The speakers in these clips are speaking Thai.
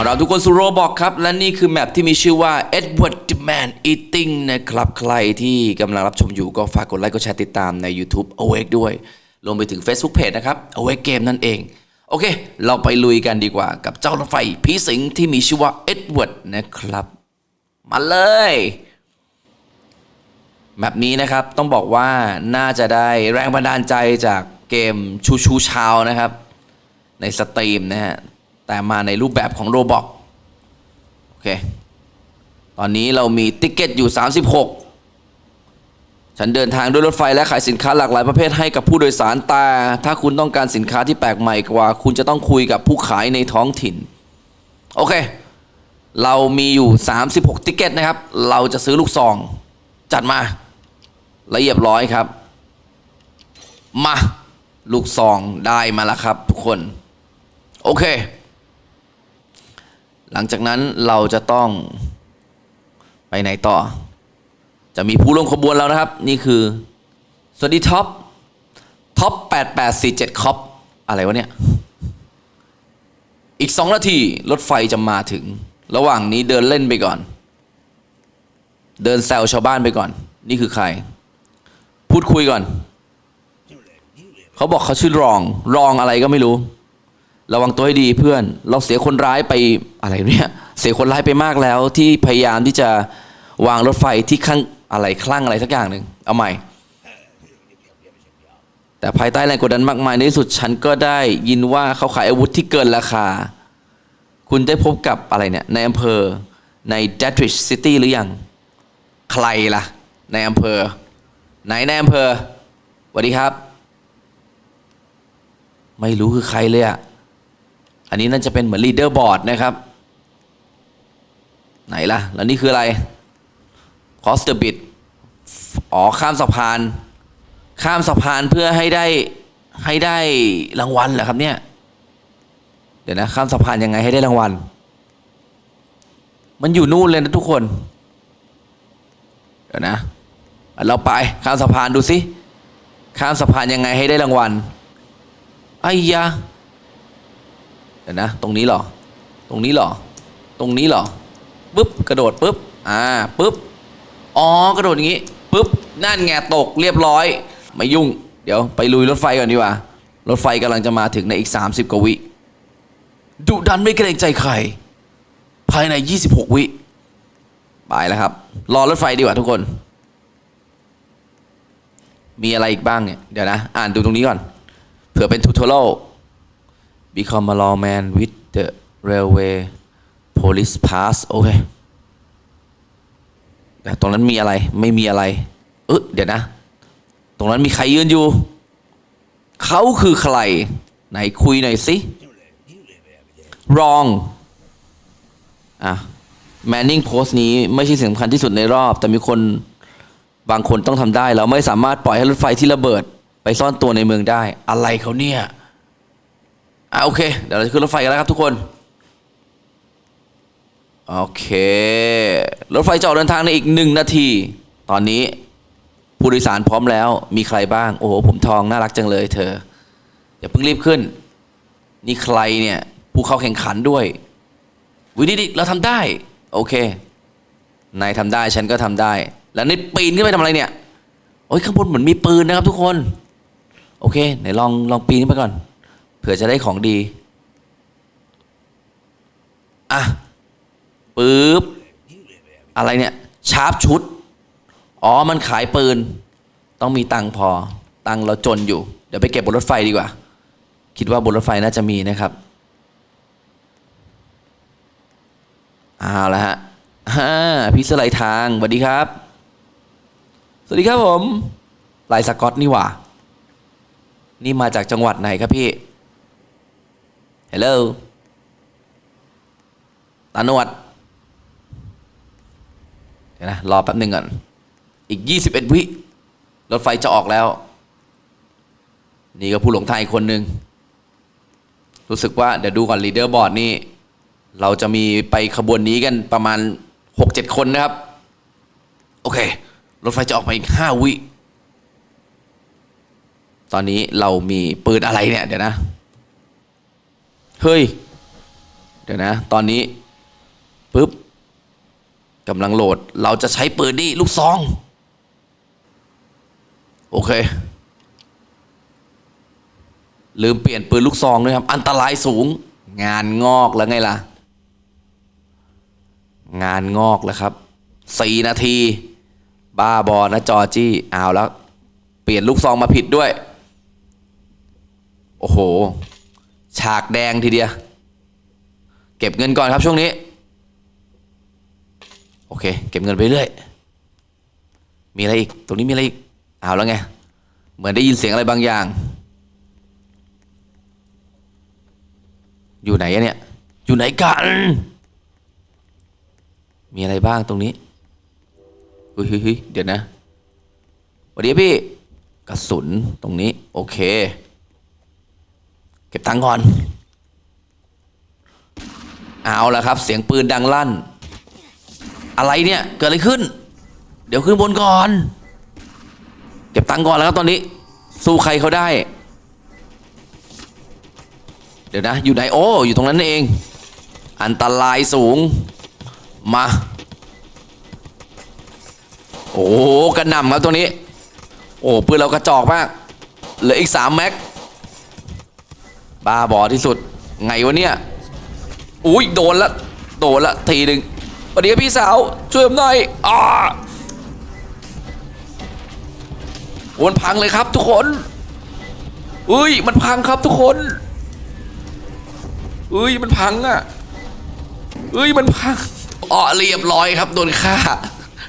อนรับทุกคนสู่โรบอกครับ และนี่คือแมปที่มีชื่อว่า Edward the Man Eating นะครับ ใครที่กำลังรับชมอยู่ก็ฝากกดไลค์กดแชร์ติดตามใน YouTube Awake ด้วยรวมไปถึง Facebook Page นะครับ Awake Game นั่นเอง โอเค เราไปลุยกันดีกว่ากับเจ้ารถไฟผีสิงที่มีชื่อว่า Edward นะครับ มาเลยแบบนี้นะครับต้องบอกว่าน่าจะได้แรงบันดาลใจจากเกมชูชูชาวนะครับ ในสตรีมนะฮะ แต่มาในรูปแบบของโรบอกโอเค ตอนนี้เรามีติ๊กเก็ตอยู่ 36 ฉันเดินทางด้วยรถไฟและขายสินค้าหลากหลายประเภทให้กับผู้โดยสารแต่ถ้าคุณต้องการสินค้าที่แปลกใหม่กว่า คุณจะต้องคุยกับผู้ขายในท้องถิ่น โอเค เรามีอยู่ 36 ติ๊กเก็ตนะครับ เราจะซื้อลูกซอง จัดมาละเอียบร้อยครับ มา ลูกซองได้มาแล้วครับทุกคน โอเค หลังจากนั้นเราจะต้องไปไหนต่อ จะมีผู้ร่วมขบวนแล้วนะครับ นี่คือ สวัสดีท็อป ท็อป 8847 คอป อะไรวะเนี่ย อีก 2 นาที รถไฟจะมาถึง ระหว่างนี้เดินเล่นไปก่อน เดินแซวชาวบ้านไปก่อน นี่คือใคร พูดคุยก่อน เขาบอกเขาชื่อรอง รองอะไรก็ไม่รู้ ระวังตัวให้ดีเพื่อน เราเสียคนร้ายไปอะไรเนี่ยเสียคนร้ายไปมากแล้ว ที่พยายามที่จะวางรถไฟที่ข้างอะไรคลั่งอะไรสักอย่างหนึ่งเอาใหม่ แต่ภายใต้แรงกดดันมากมายในที่สุดฉันก็ได้ยินว่าเขาขายอาวุธที่เกินราคา คุณได้พบกับอะไรเนี่ยในอำเภอใน d ด t r i c h City หรือยัง ใครล่ะ ในอำเภอ ไหนในอำเภอสวัสดีครับ ไม่รู้คือใครเลยอะ อันนี้น่าจะเป็นเหมือนลีดเดอร์บอร์ดนะครับ ไหนล่ะ แล้วนี่คืออะไรคอสเตอร์บิดอ๋อ ข้ามสะพาน ข้ามสะพานเพื่อให้ได้ให้ได้รางวัลเหรอครับเนี่ย เดี๋ยวนะ ข้ามสะพานยังไงให้ได้รางวัล มันอยู่นู่นเลยนะทุกคน เดี๋ยวนะ เราไปข้ามสะพานดูสิ ข้ามสะพานยังไงให้ได้รางวัลไอ้ยะเดี๋ยวนะ ตรงนี้หรอ ตรงนี้หรอ ตรงนี้หรอปุ๊บกระโดดปุ๊บอ่าปุ๊บอ๋อกระโดดอย่างงี้ปุ๊บนั่นไงตกเรียบร้อยไม่ยุ่ง เดี๋ยวไปลุยรถไฟก่อนดีกว่ารถไฟกำลังจะมาถึงในอีก 30กว่าวิดุดันไม่เกรงใจใคร ภายใน 26 วิไปแล้วครับ รอรถไฟดีกว่าทุกคน มีอะไรอีกบ้างเนี่ย เดี๋ยวนะ อ่านดูตรงนี้ก่อน เผื่อเป็นทูทอรัล become a lawman with the railway police pass โอเคแต่ตรงนั้นมีอะไรไม่มีอะไร เออเดี๋ยวนะ ตรงนั้นมีใครยืนอยู่ เขาคือใคร ไหนคุยหน่อยสิ wrong อะ Manning Post นี้ไม่ใช่สิ่งสำคัญที่สุดในรอบ แต่มีคนบางคนต้องทำได้ เราไม่สามารถปล่อยให้รถไฟที่ระเบิด ไปซ่อนตัวในเมืองได้ อะไรเขาเนี่ย อะโอเค เดี๋ยวเราจะขึ้นรถไฟกันแล้วครับทุกคน โอเค รถไฟจะออกเดินทางในอีกหนึ่งนาที ตอนนี้ผู้โดยสารพร้อมแล้ว มีใครบ้าง โอ้โห ผมทองน่ารักจังเลยเธอ อย่าเพิ่งรีบขึ้น นี่ใครเนี่ย ผู้เข้าแข่งขันด้วย วิดิดิเราทำได้ โอเคนายทำได้ฉันก็ทำได้ แล้วนี่ปีนขึ้นไปทำอะไรเนี่ย โอ้ยข้างบนเหมือนมีปืนนะครับทุกคน โอเคไหนลองลองปีนขึ้นไปก่อน เผื่อจะได้ของดี อะปึ๊บ อะไรเนี่ย ชาร์ปชุด อ๋อ มันขายปืน ต้องมีตังพอ ตังเราจนอยู่ เดี๋ยวไปเก็บบนรถไฟดีกว่า คิดว่าบนรถไฟน่าจะมีนะครับเอาละฮะฮ่าพี่สื้อลทางสวัสดีครับ สวัสดีครับผมลายสกอตนี่หว่า นี่มาจากจังหวัดไหนครับพี่ โหลตาหนวดเดี๋ยวนะรอแป๊บหนึ่งก่อน อีก 21 วิ รถไฟจะออกแล้ว นี่ก็ผู้หลงทางอีกคนหนึ่ง รู้สึกว่าเดี๋ยวดูก่อนลีดเดอร์บอร์ดนี่ เราจะมีไปขบวนนี้กันประมาณ 6-7 คนนะครับ โอเค รถไฟจะออกมาอีก 5 วิตอนนี้เรามีปืนอะไรเนี่ย เดี๋ยวนะ เฮ้ย เดี๋ยวนะ ตอนนี้ปุ๊บกำลังโหลด เราจะใช้ปืนนี่ลูกซอง โอเค ลืมเปลี่ยนปืนลูกซองด้วยครับ อันตรายสูง งานงอกแล้วไงล่ะ งานงอกแล้วครับสี่นาที บ้าบอนะจอจี้เอาแล้ว เปลี่ยนลูกซองมาผิดด้วย โอ้โห ฉากแดงทีเดียว เก็บเงินก่อนครับช่วงนี้ โอเค เก็บเงินไปเรื่อย มีอะไรอีก ตรงนี้มีอะไรอีก เอาแล้วไง เหมือนได้ยินเสียงอะไรบางอย่าง อยู่ไหนอะเนี่ย อยู่ไหนกัน มีอะไรบ้างตรงนี้เฮ้ยเฮ้ยเฮ้ยเดี๋ยวนะสวัสดีพี่ กระสุนตรงนี้ โอเค เก็บตังค์ก่อน เอาละครับ เสียงปืนดังลั่น อะไรเนี่ย เกิดอะไรขึ้น เดี๋ยวขึ้นบนก่อน เก็บตังค์ก่อนแล้วครับตอนนี้ สู้ใครเขาได้ เดี๋ยวนะ อยู่ไหนโอ้อยู่ตรงนั้นเอง อันตรายสูง มา โอ้กระหน่ำครับตัวนี้ โอ้ปืนเรากระจอกมากเหลืออีกสามแม็ก บ้าบอที่สุด ไงวะเนี่ย อุ้ยโดนละ โดนละทีหนึ่งสวัสดีครับพี่สาว ช่วยผมหน่อยอ่าโอ้มันพังเลยครับทุกคนอุ้ยมันพังครับทุกคนอุ้ยมันพังอะอุ้ยมันพังอ๋อเรียบร้อยครับโดนฆ่า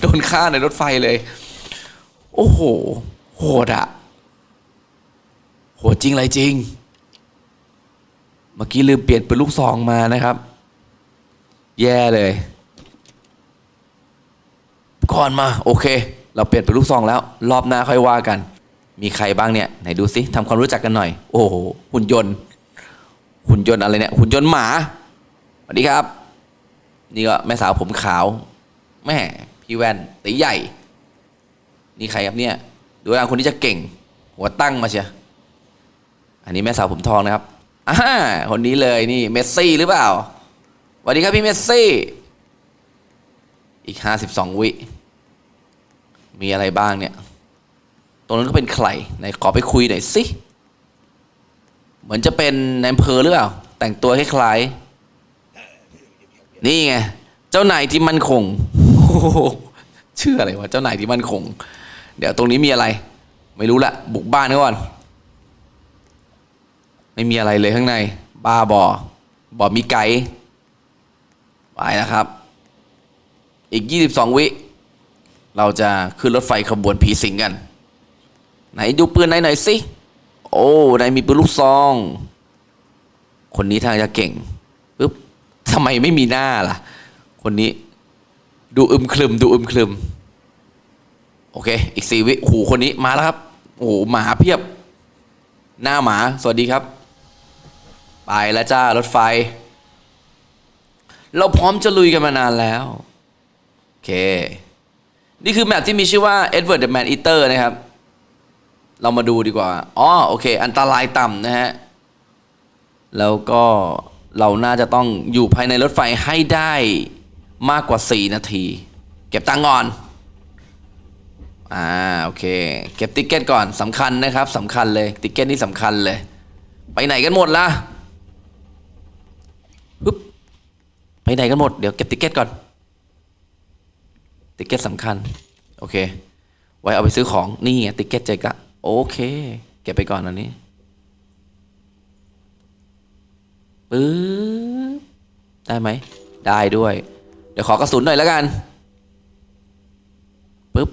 โดนฆ่าในรถไฟเลย โอ้โห โหดอะโหดจริงอะไรจริง เมื่อกี้ลืมเปลี่ยนเป็นลูกซองมานะครับ แย่เลย ก่อนมา โอเค เราเปลี่ยนเป็นลูกซองแล้ว รอบหน้าค่อยว่ากัน มีใครบ้างเนี่ย ไหนดูสิทำความรู้จักกันหน่อย โอ้โหหุ่นยนต์ หุ่นยนต์อะไรเนี่ย หุ่นยนต์หมาสวัสดีครับ นี่ก็แม่สาวผมขาวแม่พี่แว่นตีใหญ่ นี่ใครครับเนี่ย ดูว่าคนนี้จะเก่ง หัวตั้งมาเชียอันนี้แม่สาวผมทองนะครับ อ่าคนนี้เลยนี่เมสซี่หรือเปล่าสวัสดีครับพี่เมสซี่ อีกห้าสิบสองวิ มีอะไรบ้างเนี่ย ตรงนั้นก็เป็นใครไหนขอไปคุยหน่อยสิ เหมือนจะเป็นนายอำเภอหรือเปล่า แต่งตัวคล้ายๆนี่ไง เจ้านายที่มั่นคงโอ้โหชื่ออะไรวะ เจ้านายที่มั่นคง เดี๋ยวตรงนี้มีอะไร ไม่รู้ละบุกบ้านก่อน ไม่มีอะไรเลยข้างใน บ้าบอบอมีไก่ไปนะครับ อีก 22 วิ เราจะขึ้นรถไฟขบวนผีสิงกัน ไหนดูปืนไหนหน่อยสิ โอ้นายมีปืนลูกซอง คนนี้ทางจะเก่งปึ๊บทำไมไม่มีหน้าล่ะ คนนี้ ดูอึมครึม ดูอึมครึม โอเค อีกสี่วิ หูคนนี้มาแล้วครับ โอ้โหหมาเพียบ หน้าหมา สวัสดีครับ ไปแล้วจ้ารถไฟ เราพร้อมจะลุยกันมานานแล้วโอเค นี่คือแมปที่มีชื่อว่า Edward the Man Eater นะครับ เรามาดูดีกว่า อ๋อโอเค อันตรายต่ำนะฮะ แล้วก็เราน่าจะต้องอยู่ภายในรถไฟให้ได้มากกว่า 4 นาที เก็บตังค์ก่อน อ่าโอเค เก็บติ๊กเก็ตก่อนสำคัญนะครับสำคัญเลยติ๊กเก็ตนี่สำคัญเลย ไปไหนกันหมดล่ะ ปึ๊บไปไหนกันหมด เดี๋ยวเก็บติ๊กเก็ตก่อน ติ๊กเก็ตสำคัญ โอเค ไว้เอาไปซื้อของ นี่ไงติ๊กเก็ตเจกะโอเค เก็บไปก่อนอันนี้ปึ๊บได้ไหม ได้ด้วย เดี๋ยวขอกระสุนหน่อยแล้วกันปึ๊บ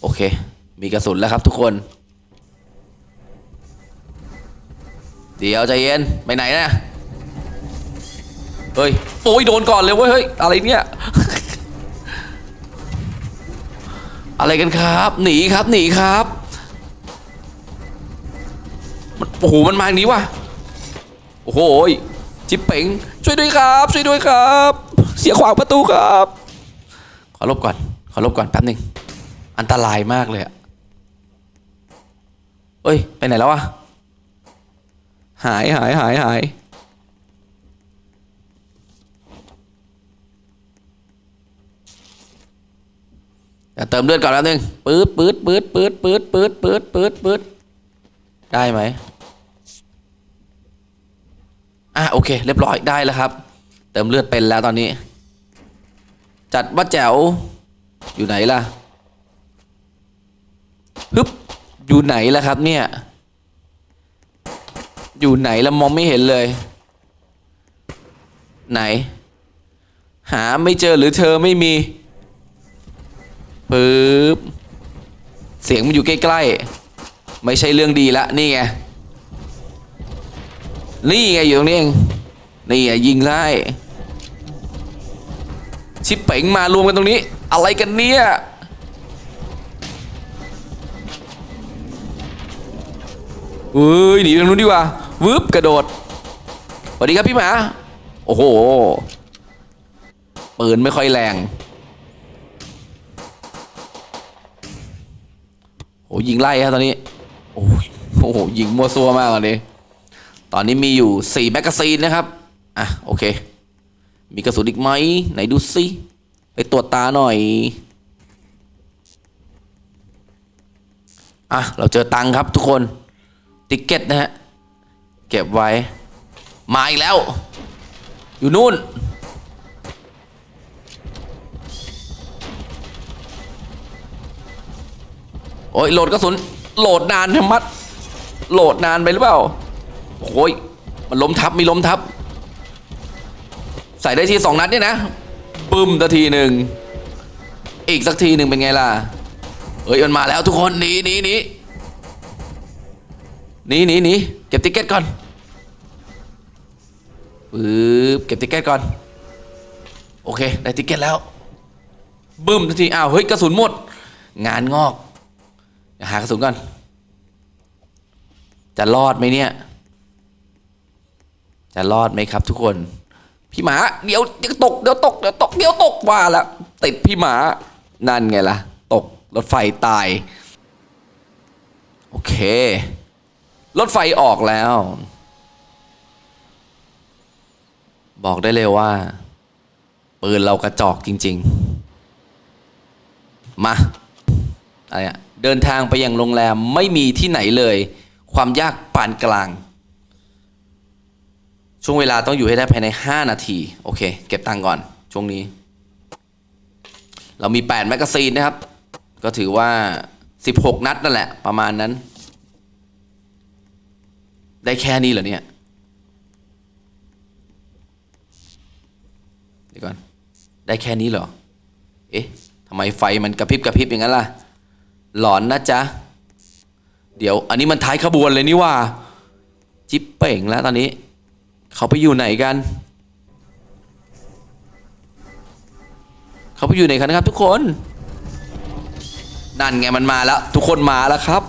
โอเค มีกระสุนแล้วครับทุกคน เดี๋ยวใจเย็น ไปไหนนะ เฮ้ยโอ้ยโดนก่อนเลยเว้ยเฮ้ยอะไรเนี่ย อะไรกันครับ หนีครับหนีครับมันโอ้โหมันมาอย่างนี้วะโอ้โหยจิ๊บเป๋งช่วยด้วยครับ ช่วยด้วยครับ เสียขวางประตูครับ ขอลบก่อน ขอลบก่อนแป๊บหนึ่งอันตรายมากเลยอะเอ้ย ไปไหนแล้ววะหายหายหายหาย เติมเลือดก่อนแป๊บนึงปื๊ดปื๊ดปื๊ดปื๊ดปื๊ดปื๊ดปื๊ดปื๊ดปื๊ดได้ไหมอะโอเค เรียบร้อยได้แล้วครับ เติมเลือดเป็นแล้วตอนนี้ จัดว่าแจ๋วอยู่ไหนล่ะฮึบอยู่ไหนล่ะครับเนี่ย อยู่ไหนแล้วมองไม่เห็นเลย ไหน หาไม่เจอหรือเธอไม่มี ปึ๊บเสียงมันอยู่ใกล้ๆ ไม่ใช่เรื่องดีละนี่ไง นี่ไงอยู่ตรงนี้เองนี่ไงยิงไล่ชิปเป๋งมารวมกันตรงนี้ อะไรกันเนี่ยเฮ้ยหนีตรงนู้นดีกว่าวืบกระโดดสวัสดีครับพี่หมา โอ้โหปืนไม่ค่อยแรง โอ้ยิงไล่ครับตอนนี้ โอ้โหยิงมัวซัวมากตอนนี้ ตอนนี้มีอยู่สี่แมกกาซีนนะครับ อะโอเค มีกระสุนอีกไหมไหนดูสิไปตรวจตาหน่อย อะเราเจอตังค์ครับทุกคน ติ๊กเก็ตนะฮะ เก็บไว้ มาอีกแล้ว อยู่นู่น โอ้ยโหลดกระสุนโหลดนานทำมัดโหลดนานไปหรือเปล่าโอ้ยมันล้มทับมีล้มทับ ใส่ได้ทีสองนัดเนี่ยนะบึ้มนาทีหนึ่งอีกสักทีหนึ่งเป็นไงล่ะเอ้ยมันมาแล้วทุกคนหนีหนีหนีหนีหนีหนีเก็บติ๊กเก็ตก่อนปึ๊บเก็บติ๊กเก็ตก่อน โอเค ได้ติ๊กเก็ตแล้วบึ้มทันทีอ้าวเฮ้ยกระสุนหมด งานงอก หากระสุนก่อน จะรอดไหมเนี่ย จะรอดไหมครับ ทุกคน พี่หมา เดี๋ยวเดี๋ยวตกเดี๋ยวตกเดี๋ยวตกเดี๋ยวตกว่าละติดพี่หมา นั่นไงล่ะ ตกรถไฟตาย โอเค รถไฟออกแล้ว บอกได้เลยว่าปืนเรากระจอกจริง ๆ มา อะไรอะ เดินทางไปยังโรงแรมไม่มีที่ไหนเลย ความยากปานกลาง ช่วงเวลาต้องอยู่ให้ได้ภายใน 5 นาที โอเค เก็บตังค์ก่อนช่วงนี้ เรามี 8 แมกกาซีนนะครับ ก็ถือว่า 16 นัดนั่นแหละ ประมาณนั้น ได้แค่นี้เหรอเนี่ยเดี๋ยวก่อน ได้แค่นี้เหรอ เอ๊ะทำไมไฟมันกระพริบกระพริบอย่างนั้นล่ะ หลอนนะจ๊ะ เดี๋ยว อันนี้มันท้ายขบวนเลยนี่ว่า จิ๊บเป่งแล้วตอนนี้ เขาไปอยู่ไหนกัน เขาไปอยู่ไหนกันนะครับ ทุกคน นั่นไงมันมาแล้ว ทุกคนมาแล้วครับ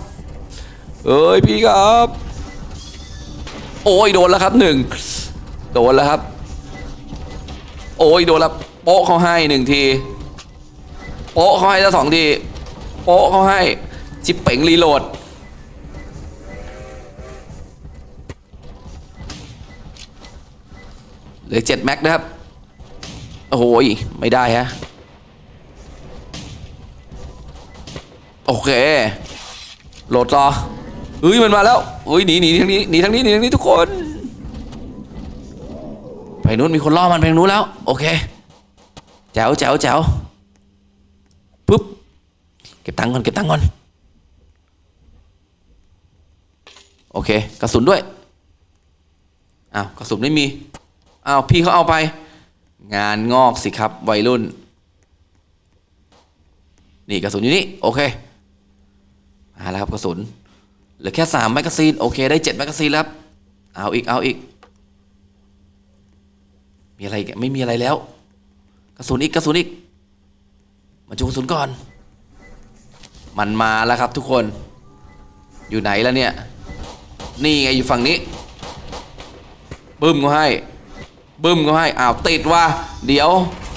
เอ้ยพี่ครับ โอ้ยโดนแล้วครับหนึ่งโดนแล้วครับ โอ้ยโดนแล้วโป๊ะเขาให้หนึ่งทีโป๊ะเขาให้แล้วสองที โป๊ะเขาให้ จิบเป๋งรีโหลด เหลือเจ็ดแม็กนะครับ โอ้โหไม่ได้ฮะ โอเค โหลดต่อเฮ้ยมันมาแล้วเฮ้ยหนีหนีทางนี้หนีทางนี้หนีทางนี้ทุกคนไปนู้นมีคนล่อมันไปทางนู้นแล้ว โอเคแจ๋วแจ๋วแจ๋วปุ๊บ ก็บตังค์ก่อนเก็บตังค์ก่อน โอเค กระสุนด้วย อ้าวกระสุนไม่มี อ้าวพี่เขาเอาไป งานงอกสิครับวัยรุ่น นี่กระสุนอยู่นี่ โอเคมาแล้วครับกระสุน เหลือแค่สามแมกกาซีน โอเค ได้เจ็ดแมกกาซีนแล้ว เอาอีก เอาอีก มีอะไรอีกไม่มีอะไรแล้ว กระสุนอีก กระสุนอีก มาจูกระสุนก่อน มันมาแล้วครับทุกคน อยู่ไหนแล้วเนี่ย นี่ไงอยู่ฝั่งนี้ บึ้มเขาให้ บึ้มเขาให้ อ้าวติดว่าเดี๋ยว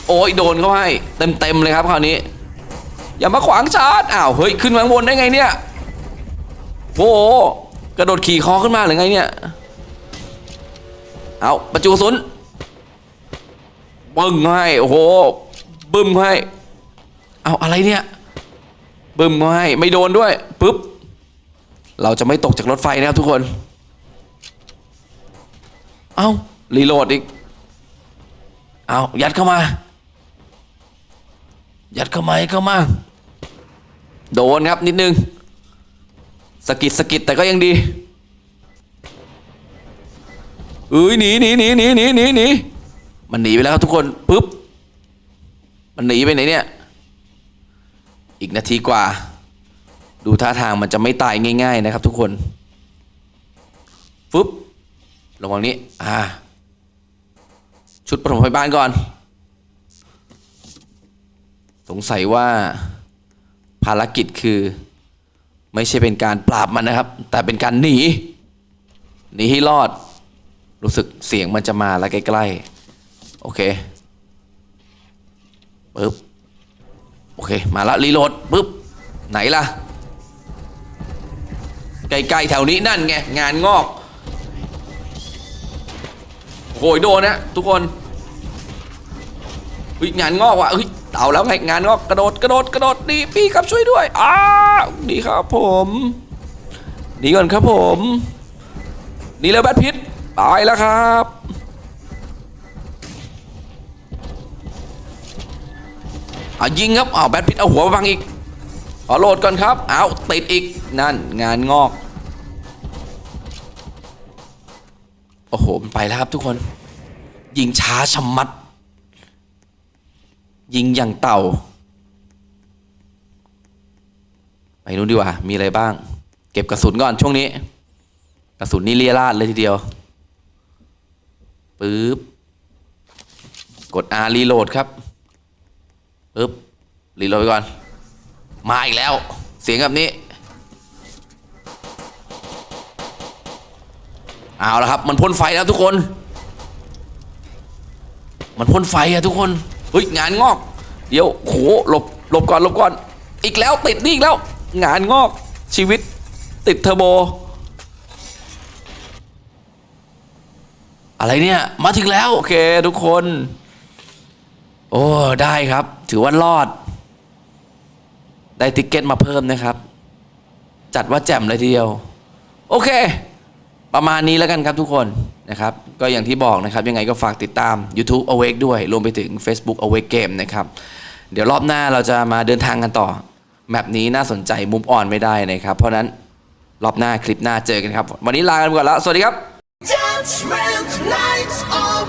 โอ้ยโดนเขาให้ เต็มเต็มเลยครับคราวนี้ อย่ามาขวางชาร์จ อ้าวเฮ้ยขึ้นมาข้างบนได้ไงเนี่ย โอ้โหกระโดดขี่คอขึ้นมาหรือไงเนี่ย เอาประจุสุนบึ้งเขาให้ โอ้โห บึ้มเขาให้ เอาอะไรเนี่ย ปึ้มาให้ไม่โดนด้วยปุ๊บเราจะไม่ตกจากรถไฟนะครับทุกคน เอ้ารีโหลดอีก เอายัดเข้ามา ยัดเข้ามาเข้ามา โดนครับนิดนึงสกิดสกิดแต่ก็ยังดีเอ้ยหนีหนีหนีหนีหนีหนีหนีมันหนีไปแล้วครับทุกคนปุ๊บมันหนีไปไหนเนี่ย อีกนาทีกว่า ดูท่าทางมันจะไม่ตายง่าย ๆ นะครับ ทุกคนฟึบระวังนี้ อ่า ชุดปฐมพยาบาลก่อน สงสัยว่าภารกิจคือ ไม่ใช่เป็นการปราบมันนะครับ แต่เป็นการหนี หนีให้รอด รู้สึกเสียงมันจะมาแล้วใกล้ ๆ โอเคปึ๊บ อเคมาละรีโหลดปึ๊บไหนล่ะใกล้ๆแถวนี้นั่นไงงานงอกโอยโดนนะทุกคนเฮ้ยงานงอกว่ะเฮ้ยเอาแล้วไงงานงอกกระโดดกระโดดกระโดดดีพี่ครับช่วยด้วยอ้าดีครับผมหนีก่อนครับผมหนีแล้วแบทพิษตายแล้วครับ อะยิงครับอ้าวแบทพิษเอาหัวมาบังอีกอโหลดก่อนครับเอาติดอีกนั่นงานงอก โอ้โหไปแล้วครับทุกคน ยิงช้าชะมัด ยิงอย่างเต่า ไปนู้นดีกว่า มีอะไรบ้าง เก็บกระสุนก่อนช่วงนี้ กระสุนนี่เลียราดเลยทีเดียวปึ๊บ กด R รีโหลดครับ ปึ๊บรีโหลดไปก่อน มาอีกแล้ว เสียงแบบนี้ เอาละครับ มันพ่นไฟแล้วทุกคน มันพ่นไฟอะทุกคน เฮ้ย งานงอก เดี๋ยวโหหลบหลบก่อนหลบก่อน อีกแล้วติดนี่อีกแล้ว งานงอกชีวิต ติดเทอร์โบ อะไรเนี่ย มาถึงแล้ว โอเค ทุกคน โอ้ ได้ครับ ถือว่ารอด ได้ติเกตมาเพิ่มนะครับ จัดว่าแจ่มเลยทีเดียว โอเค ประมาณนี้แล้วกันครับทุกคนนะครับ ก็อย่างที่บอกนะครับ ยังไงก็ฝากติดตาม YouTube Awake ด้วย รวมไปถึง Facebook Awake Game นะครับ เดี๋ยวรอบหน้าเราจะมาเดินทางกันต่อ แมปนี้น่าสนใจมุมอ่อนไม่ได้นะครับ เพราะนั้นรอบหน้าคลิปหน้าเจอกันครับ วันนี้ลากันไปก่อนแล้ว สวัสดีครับ Judgment night of